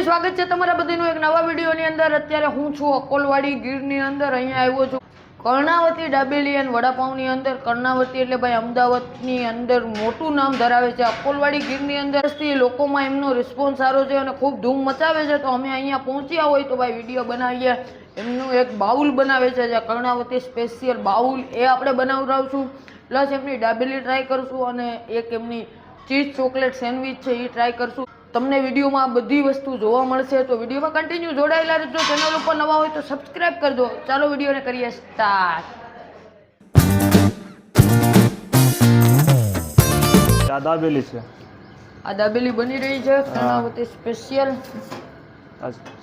Family સ્વાગત છે તમારા બધીનું એક નવા વિડીયોની અંદર. અત્યારે હું છું અકોલવાડી ગીરની અંદર. અહીંયા આવ્યો છું કર્ણાવતી ડાબેલી અને વડાપાઉંની અંદર. કર્ણાવતી એટલે ભાઈ અમદાવાદની અંદર મોટું નામ ધરાવે છે અકોલવાડી ગીરની અંદરથી લોકોમાં એમનો રિસ્પોન્સ સારો છે અને ખૂબ ધૂમ મચાવે છે. તો અમે અહીંયા પહોંચ્યા હોય તો ભાઈ વીડિયો બનાવીએ. એમનું એક બાઉલ બનાવે છે જે કર્ણાવતી સ્પેશિયલ બાઉલ એ આપણે બનાવડાવશું. પ્લસ એમની ડાબેલી ટ્રાય કરશું અને એક એમની ચીઝ ચોકલેટ સેન્ડવિચ છે એ ટ્રાય કરશું. તમને વિડીયોમાં બધી વસ્તુ જોવા મળશે તો વિડીયોમાં કન્ટિન્યુ જોડાયેલા રહેજો. ચેનલ ઉપર નવા હોય તો સબસ્ક્રાઇબ કરજો. ચાલો વિડીયોને કરીએ સ્ટાર્ટ આ દાબેલી છે. આ દાબેલી બની રહી છે. કર્ણાવતી સ્પેશિયલ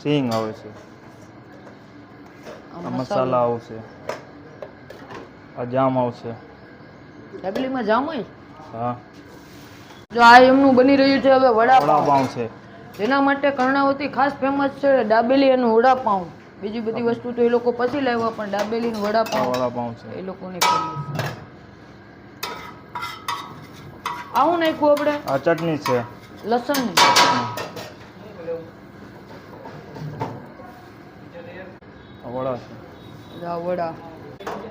સિંગ આવે છે. આ મસાલા. આવશે આ જામ આવશે દાબેલીમાં જામ હોય? હા. જો આ એમનું બની રહ્યું છે હવે વડાપાઉં છે. જેના માટે કર્ણાવતી ખાસ ફેમસ છે દાબેલી અને વડાપાઉં બીજી બધી વસ્તુ તો એ લોકો પછી લાવ્યા પણ દાબેલી ને વડાપાઉં વડાપાઉં છે. એ લોકોની ફેમસ આવું નાખ્યું આપણે? આ ચટણી છે. લસણ વડા છે. વડા.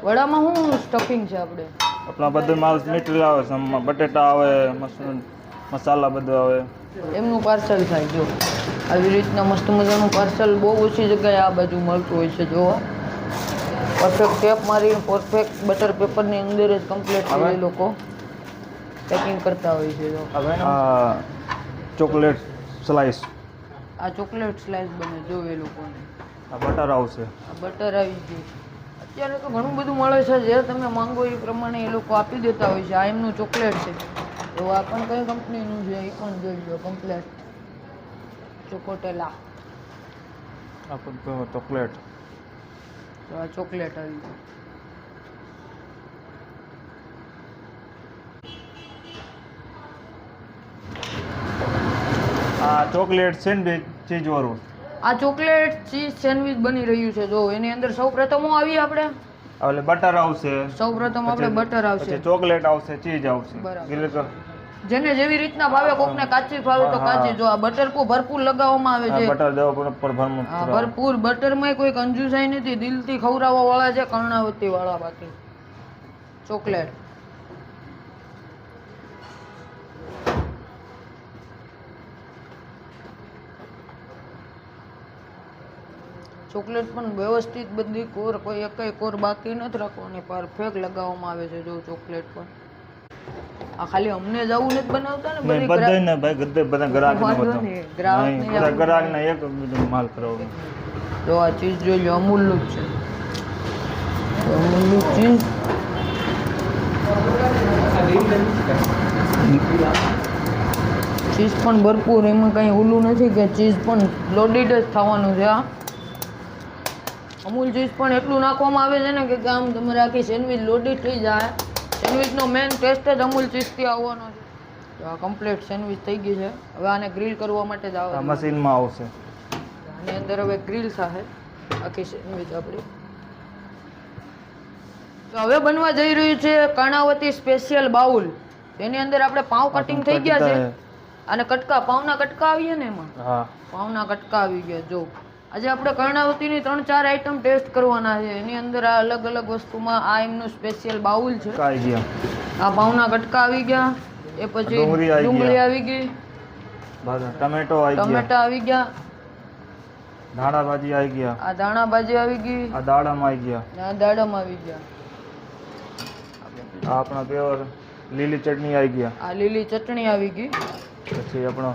વડામાં શું સ્ટફિંગ છે આપણે? આપણા બધું માલ મીઠું આવે છે. બટેટા આવે મસરૂમ મસાલા બધું આવે. એમનું પાર્સલ થાય જો. આવી રીતના મસ્ત મજાનું પાર્સલ બહુ ઓછી જગ્યાએ આ બાજુ મળતું હોય છે જોવો પરફેક્ટ ટેપ મારી પરફેક્ટ બટર પેપરની અંદર જ કમ્પ્લીટ આવે એ લોકો પેકિંગ કરતા હોય છે જો. આ ચોકલેટ સ્લાઈસ આ ચોકલેટ સ્લાઇસ બને જો એ લોકોને. આ બટર આવશે. આ બટર આવી ગયું અત્યારે તો ઘણું બધું મળે છે. જે તમે માંગો એ પ્રમાણે એ લોકો આપી દેતા હોય છે. આ એમનું ચોકલેટ છે. તો આ પણ કઈ કંપનીનું છે? એ પણ જોઈ લો કમ્પ્લેટ ચોકોટેલા. આ બધું ચોકલેટ. તો આ ચોકલેટ આવી આ ચોકલેટ સેન્ડવિચ ચીઝ વાળું આ ચોકલેટ ચીઝ સેન્ડવિચ બની રહ્યું છે. જો એની અંદર સૌ પ્રથમ હું આવીએ આપણે? એટલે બટર આવશે. સૌ પ્રથમ આપણે બટર આવશે. ચોકલેટ આવશે ચીઝ આવશે. બરાબર. જેને જેવી રીતના ભાવે કોકને કાચી ભાવે તો કાચી. જો આ બટર કો ભરપૂર લગાવવામાં આવે છે. બટર દેવા પર ભરપૂર. બટરમાં કોઈ કંજુસાઈ નથી. દિલથી ખવડાવવા વાળા છે કર્ણાવતી વાળા બાકી. ચોકલેટ. ચોકલેટ પણ વ્યવસ્થિત બધી કોર કોઈ એકય કોર બાકી નથી રાખવાની. પરફેક્ટ લગાવવામાં આવે છે જો ચોકલેટ પણ. આ ખાલી અમને જ આવું નથી બનાવતા ને બધી બધાને ભાઈ ગદ્દે બધા. ગ્રાહક ને વાંધો ગ્રાહકને બધા ગ્રાહક ને એક માલ કરાવવાનો. જો આ ચીઝ જોઈ લો અમૂલનું જ છે. અમૂલનું ચીઝ. ચીઝ પણ ભરપૂર એમાં કંઈ ઓલું નથી કે ચીઝ પણ લોડેડ જ થવાનું છે આ અમૂલ ચીઝ પણ એટલું નાખવામાં આવે છે ને કે આમ તમારે આખી સેન્ડવિચ લોડી થઈ જાય. સેન્ડવિચનો મેઇન ટેસ્ટ જ અમૂલ ચીઝથી આવવાનો છે. તો આ કમ્પ્લીટ સેન્ડવિચ થઈ ગઈ છે. હવે આને ગ્રીલ કરવા માટે જ આવે મશીનમાં આવશે. આની અંદર હવે ગ્રીલ થશે આખી સેન્ડવિચ આપણી. તો હવે બનવા જઈ રહ્યું છે કર્ણાવતી સ્પેશિયલ બાઉલ. એની અંદર આપણે પાઉં કટિંગ થઈ ગયા છે. અને કટકા પાઉના કટકા આવીએ ને એમાં? પાઉના કટકા આવી ગયા જો. આજે આપણે કર્ણાવતીની ત્રણ ચાર આઈટમ ટેસ્ટ કરવાના છે. એની અંદર આ અલગ અલગ વસ્તુમાં આ એમનું સ્પેશિયલ બાઉલ છે. ગયા. આ બાઉના કટકા આવી ગયા. એ પછી ડુંગળી આવી ગઈ. ટમેટો આવી ગયા. ટમેટા આવી ગયા. ધાણા ભાજી આવી ગયા. આ ધાણા ભાજી આવી ગઈ. આ દાડમ આવી ગયા. આ દાડમ આવી ગયા. આ આપણા પ્યોર લીલી ચટણી આવી ગયા. આ લીલી ચટણી આવી ગઈ. પછી આપણો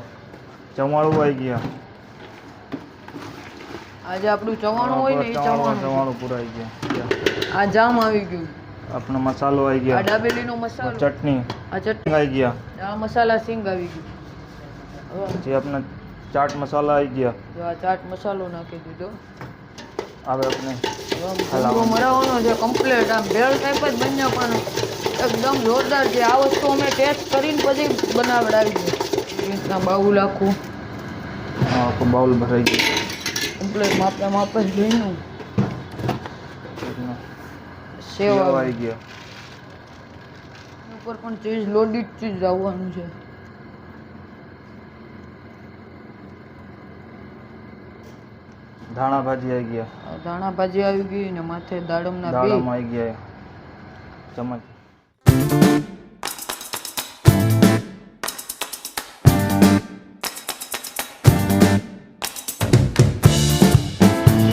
ચવાળું આવી ગયા. આજે આપણું ચવાણું હોય ને એ ચવાણું ચવાણું પુરાઈ ગયા. આ જામ આવી ગયું. આપણો મસાલો આવી ગયો. આ ડાબેલીનો મસાલો. ચટણી. આ ચટણી આવી ગયા. આ મસાલા સિંગ આવી ગયું. હવે પછી આપણે ચાટ મસાલા આવી ગયા. જો આ ચાટ મસાલો નાખી દીધો. આવે આપણે હલાવો મરાવવાનો છે કમ્પ્લેટ આમ ભેળ ટાઈપ જ બન્યો પણ એકદમ જોરદાર છે. આ વસ્તુ અમે ટેસ્ટ કરીને પછી બનાવડાવી છે રીતના બાઉલ આખું. હા આખું બાઉલ ભરાઈ ગયું. કમ્પ્લેટ માપે માપે જ જોઈનું સેવ આવી ગયો. ઉપર પણ ચીઝ લોડિડ ચીઝ આવવાનું છે. ધાણા ભાજી આવી ગયા. ધાણા ભાજી આવી ગઈ ને માથે દાડમના ના દાળામાં આવી ગયા. ચમચ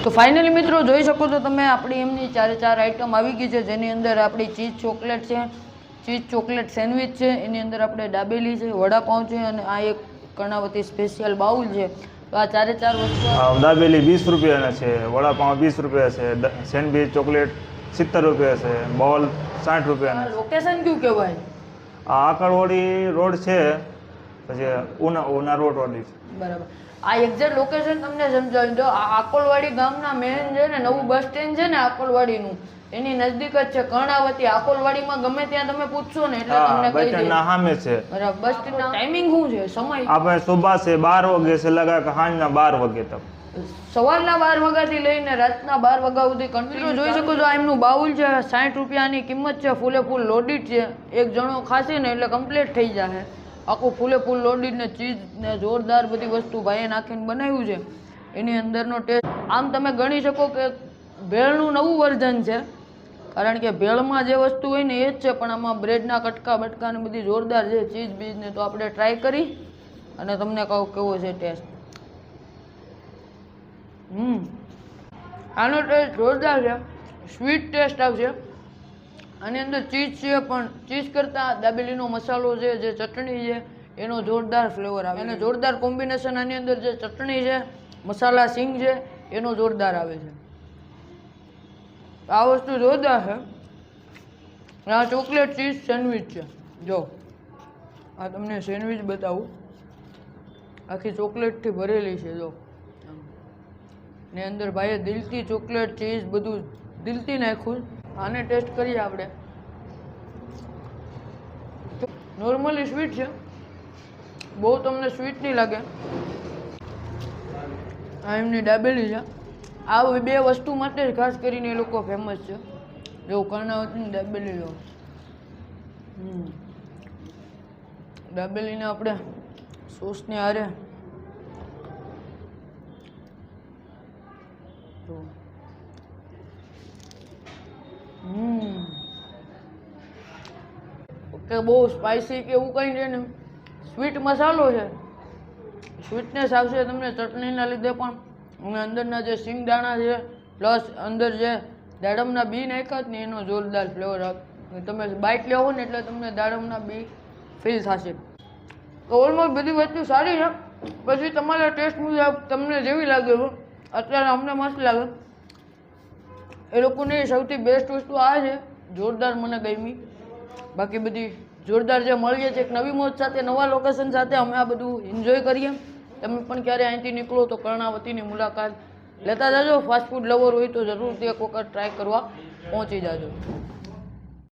તો ફાઇનલી મિત્રો જોઈ શકો છો તમે આપણી એમની ચારે ચાર આઈટમ આવી ગઈ છે. જેની અંદર આપણી ચીઝ ચોકલેટ છે ચીઝ ચોકલેટ સેન્ડવિચ છે એની અંદર આપણે ડાબેલી છે વડાપાઉં છે અને આ એક કર્ણાવતી સ્પેશિયલ બાઉલ છે. તો આ ચારે ચાર વસ્તુ ડાબેલી વીસ રૂપિયાના છે વડાપાઉં વીસ રૂપિયા છે સેન્ડવીચ ચોકલેટ સિત્તેર રૂપિયા છે બોલ સાઠ રૂપિયાના લોકેશન કયું કહેવાય? આ આકળવાડી રોડ છે પછી ઉના ઉના રોડ વાળી બરાબર. આ એક્ઝેક્ટ લોકેશન તમને સમજાવી દો. આ આકોલવાડી ગામના મેન છે ને નવું બસ સ્ટેન્ડ છે ને આકોલવાડીનું. એની નજદીક જ છે કર્ણાવતી. આકોલવાડીમાં ગમે ત્યાં તમે પૂછશો ને એટલે તમને બસ કહી દે. સ્ટેન્ડના સામે છે. બરાબર બસ સ્ટેન્ડ ટાઈમિંગ શું છે? સમય? આપણે સુબહ છે બાર વાગે છે લગા કે સાંજના બાર વાગે તક. સવારના બાર વાગ્યાથી લઈને રાતના બાર વાગ્યા સુધી કન્ટિન્યુ જોઈ શકો છો આ એમનું બાઉલ છે સાઠ રૂપિયાની કિંમત છે ફૂલે ફૂલ લોડિડ છે. એક જણો ખાશે ને એટલે કમ્પ્લીટ થઈ જશે આખું ફૂલે ફૂલ લોડીને ચીઝ ને જોરદાર બધી વસ્તુ ભાઈએ નાખીને બનાવ્યું છે. એની અંદરનો ટેસ્ટ આમ તમે ગણી શકો કે ભેળનું નવું વર્ઝન છે. કારણ કે ભેળમાં જે વસ્તુ હોય ને એ જ છે, પણ આમાં બ્રેડના કટકા બટકા ને બધી જોરદાર છે ચીઝ બીજને તો આપણે ટ્રાય કરી અને તમને કહું કેવો છે ટેસ્ટ હમ. આનો ટેસ્ટ જોરદાર છે. સ્વીટ ટેસ્ટ આવશે. આની અંદર ચીઝ છે પણ ચીઝ કરતાં દાબેલીનો મસાલો છે જે ચટણી છે એનો જોરદાર ફ્લેવર આવે અને જોરદાર કોમ્બિનેશન આની અંદર જે ચટણી છે મસાલા સિંગ છે એનો જોરદાર આવે છે. આ વસ્તુ જોરદાર છે. આ ચોકલેટ ચીઝ સેન્ડવિચ છે. જો આ તમને સેન્ડવિચ બતાવું. આખી ચોકલેટથી ભરેલી છે જો. ને અંદર ભાઈએ દિલથી ચોકલેટ ચીઝ બધું દિલથી નાખ્યું. આને ટેસ્ટ કરીએ આપણે. નોર્મલી સ્વીટ છે. બહુ તમને સ્વીટ નહીં લાગે. આ એમની દાબેલી છે. આ બે વસ્તુ માટે જ ખાસ કરીને એ લોકો ફેમસ છે. જો કર્ણાવતીની દાબેલી લો. હમ. દાબેલીને આપણે સોસને હારે તો હમ ઓકે બહુ સ્પાઇસી કે એવું કંઈ છે ને. સ્વીટ મસાલો છે. સ્વીટનેસ આવશે તમને ચટણીના લીધે પણ. અને અંદરના જે સિંગદાણા છે, પ્લસ અંદર જે દાડમના બી નાખ્યા ને, એનો જોરદાર ફ્લેવર આવે તમે બાઇટ લેવો ને એટલે તમને દાડમના બી ફીલ થશે. તો ઓલમોસ્ટ બધી વસ્તુ સારી છે. પછી તમારા ટેસ્ટ મુજબ તમને જેવી લાગે અત્યારે અમને મસ્ત લાગે. એ લોકોની સૌથી બેસ્ટ વસ્તુ આ છે. જોરદાર મને ગમી. બાકી બધી જોરદાર જે મળીએ છીએ એક નવી મોજ સાથે, નવા લોકેશન સાથે અમે આ બધું એન્જોય કરીએ. તમે પણ ક્યારે અહીંથી નીકળો તો કર્ણાવતીની મુલાકાત લેતા જાજો. ફાસ્ટફૂડ લવર હોય તો જરૂરથી એક વખત ટ્રાય કરવા પહોંચી જાજો.